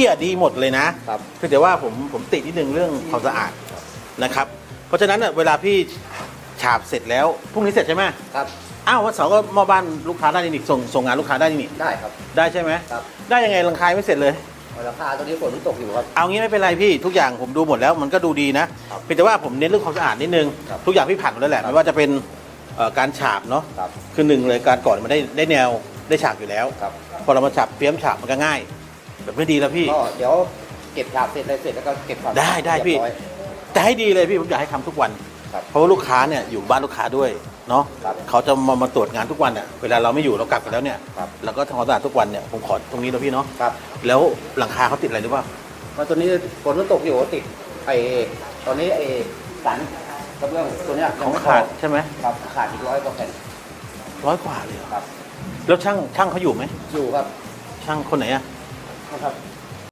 พี่อะดีหมดเลยนะครับ เพียงแต่ว่าผมผมติดนิดนึงเรื่องความสะอาดนะครับ เพราะฉะนั้นอะเวลาพี่ฉาบเสร็จแล้วพรุ่งนี้เสร็จใช่ไหมครับ อ้าววันเสาร์ก็มอบบ้านลูกค้าได้นี่ส่งส่งงานลูกค้าได้นี่ได้ครับ ได้ใช่ไหมครับ ได้ยังไงรังคายไม่เสร็จเลย ราคาตอนนี้ฝนตกอยู่ครับ เอางี้ไม่เป็นไรพี่ทุกอย่างผมดูหมดแล้วมันก็ดูดีนะครับเพียงแต่ว่าผมเน้นเรื่องความสะอาดนิดนึง ครับทุกอย่างพี่ผ่านหมดแล้วแหละครับ ไม่ว่าจะเป็นเอ่อการฉาบเนาะครับ คือหนึ่งเลยการก่อนมันได้ได้แนวได้ฉาบอยู่แล้ว ครับ พอเรามาฉาบเตรียมฉาบมันก็ง่าย แบบไม่ดีแล้วพี่ ก็เดี๋ยวเก็บฉาบเสร็จอะไรเสร็จแล้วก็เก็บความได้ได้พี่ เรียบร้อย แต่ให้ดีเลยพี่ผมอยากให้ทำทุกวัน ครับเพราะว่าลูกค้าเนี่ยอยู่บ้านลูกค้าด้วยเนาะครับเขาจะมามาตรวจงานทุกวันอะเวลาเราไม่อยู่เรากลับกันแล้วเนี่ยครับ เราก็ทำความสะอาดทุกวันเนี่ยผมขอตรงนี้แล้วพี่เนาะครับแล้วหลังคาเขาติดอะไรหรือเปล่าก็ตัวนี้ฝนตกอยู่ติดไอ้ตอนนี้ไอ้สันกระเบื้องตัวเนี้ยของขาดใช่ไหมครับขาดอีกร้อยกว่าแผ่นร้อยกว่าเลยเหรอครับ แล้วช่างช่างเขาอยู่ไหมอยู่ครับช่างคนไหนอะ นะครับ